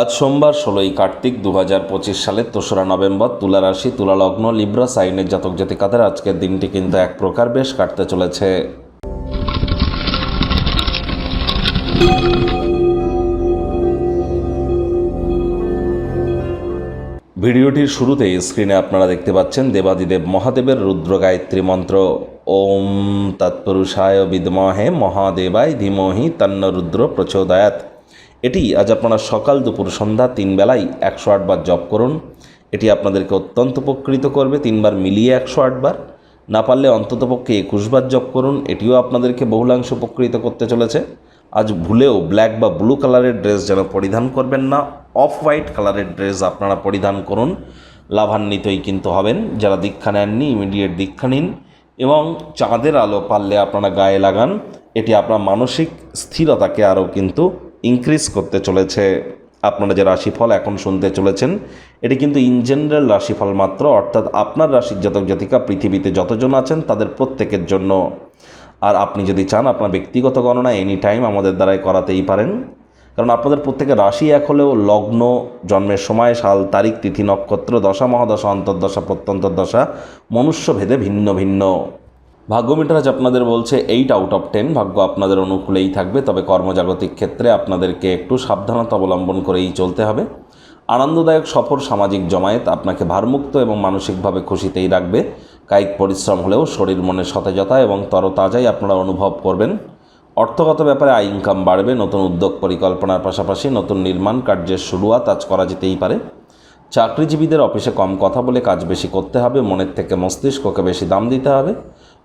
আজ সোমবার ষোলোই কার্তিক দু হাজার পঁচিশ সালের তেসরা নভেম্বর তুলা রাশি, তুলা লগ্ন, লিব্রা, সাইনের জাতক জাতিকাদের আজকের দিনটি কিন্তু এক প্রকার বেশ কাটতে চলেছে। ভিডিওটির শুরুতেই স্ক্রিনে আপনারা দেখতে পাচ্ছেন দেবাদিদেব মহাদেবের রুদ্র গায়ত্রী মন্ত্র। ওম তৎপুরুষায় বিদমহে মহাদেবায় ধীমহি তন্ন রুদ্র প্রচোদয়াত এটি আজ আপনারা সকাল দুপুর সন্ধ্যা তিন বেলায় একশো আটবার জপ করুন। এটি আপনাদেরকে অত্যন্ত উপকৃত করবে তিনবার মিলিয়ে একশো আটবার না পারলে অন্ততপক্ষে একুশবার জপ করুন, এটিও আপনাদেরকে বহুলাংশ উপকৃত করতে চলেছে। আজ ভুলেও ব্ল্যাক বা ব্লু কালারের ড্রেস যেন পরিধান করবেন না, অফ হোয়াইট কালারের ড্রেস আপনারা পরিধান করুন। লাভান্বিতই কিন্তু হবেন, যারা দীক্ষা নেননি, ইমিডিয়েট দীক্ষা নিন এবং চাঁদের আলো পারলে আপনারা গায়ে লাগান। এটি আপনার মানসিক স্থিরতাকে আরও কিন্তু ইনক্রিজ করতে চলেছে আপনারা যে রাশিফল এখন শুনতে চলেছেন, এটি কিন্তু ইন জেনারেল রাশিফল মাত্র, অর্থাৎ আপনার রাশির জাতক জাতিকা পৃথিবীতে যতজন আছেন তাদের প্রত্যেকের জন্য। আর আপনি যদি চান আপনার ব্যক্তিগত গণনা এনি টাইম আমাদের দ্বারাই করাতেই পারেন, কারণ আপনাদের প্রত্যেকের রাশি এক হলেও লগ্ন, জন্মের সময়, সাল, তারিখ, তিথি, নক্ষত্র, দশা, মহাদশা, অন্তর্দশা প্রত্যন্তর দশা মনুষ্যভেদে ভিন্ন ভিন্ন। ভাগ্য মিটার আজ আপনাদের বলছে এইট আউট অফ টেন ভাগ্য আপনাদের অনুকূলেই থাকবে, তবে কর্মজাগতিক ক্ষেত্রে আপনাদেরকে একটু সাবধানতা অবলম্বন করেই চলতে হবে। আনন্দদায়ক সফর, সামাজিক জমায়েত আপনাকে ভারমুক্ত এবং মানসিকভাবে খুশিতেই রাখবে। কায়িক পরিশ্রম হলেও শরীর মনে সতেজতা এবং তরতাজাই আপনারা অনুভব করবেন। অর্থগত ব্যাপারে আয় ইনকাম বাড়বে, নতুন উদ্যোগ পরিকল্পনার পাশাপাশি নতুন নির্মাণ কার্যের শুরুয়াত আজ করা যেতেই পারে। চাকরিজীবীদের অফিসে কম কথা বলে কাজ বেশি করতে হবে, মনের থেকে মস্তিষ্ককে বেশি দাম দিতে হবে।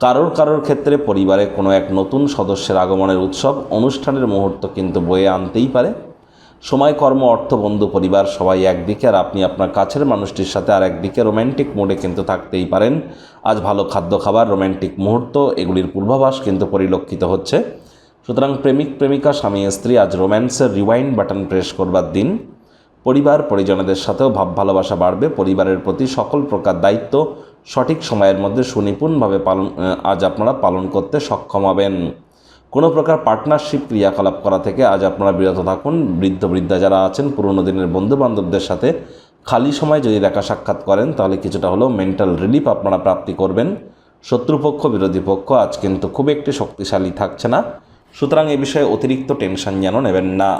কারোর কারোর ক্ষেত্রে পরিবারে কোনো এক নতুন সদস্যের আগমনের উৎসব অনুষ্ঠানের মুহূর্ত কিন্তু বয়ে আনতেই পারে। সময়, কর্ম, অর্থ, বন্ধু, পরিবার সবাই একদিকে আর আপনি আপনার কাছের মানুষটির সাথে আর একদিকে রোম্যান্টিক মোডে কিন্তু থাকতেই পারেন। আজ ভালো খাদ্য, খাবার রোম্যান্টিক মুহূর্ত এগুলির পূর্বাভাস কিন্তু পরিলক্ষিত হচ্ছে। সুতরাং প্রেমিক, প্রেমিকা, স্বামী, স্ত্রী আজ রোম্যান্সের রিওয়াইন্ড বাটন প্রেস করবার দিন। পরিবার, পরিজনদের সাথেও ভাব ভালোবাসা বাড়বে। পরিবারের প্রতি সকল প্রকার দায়িত্ব সঠিক সময়ের মধ্যে সুনিপুণভাবে পালন আজ আপনারা পালন করতে সক্ষম হবেন। কোনো প্রকার পার্টনারশিপ ক্রিয়াকলাপ করা থেকে আজ আপনারা বিরত থাকুন। বৃদ্ধ বৃদ্ধা যারা আছেন, পুরনো দিনের বন্ধু বান্ধবদের সাথে খালি সময় যদি দেখা সাক্ষাৎ করেন, তাহলে কিছুটা হলেও মেন্টাল রিলিফ আপনারা প্রাপ্তি করবেন। শত্রুপক্ষ, বিরোধী পক্ষ আজ কিন্তু খুব একটি শক্তিশালী থাকছে না। সুতরাং এ বিষয়ে অতিরিক্ত টেনশন যেন নেবেন না।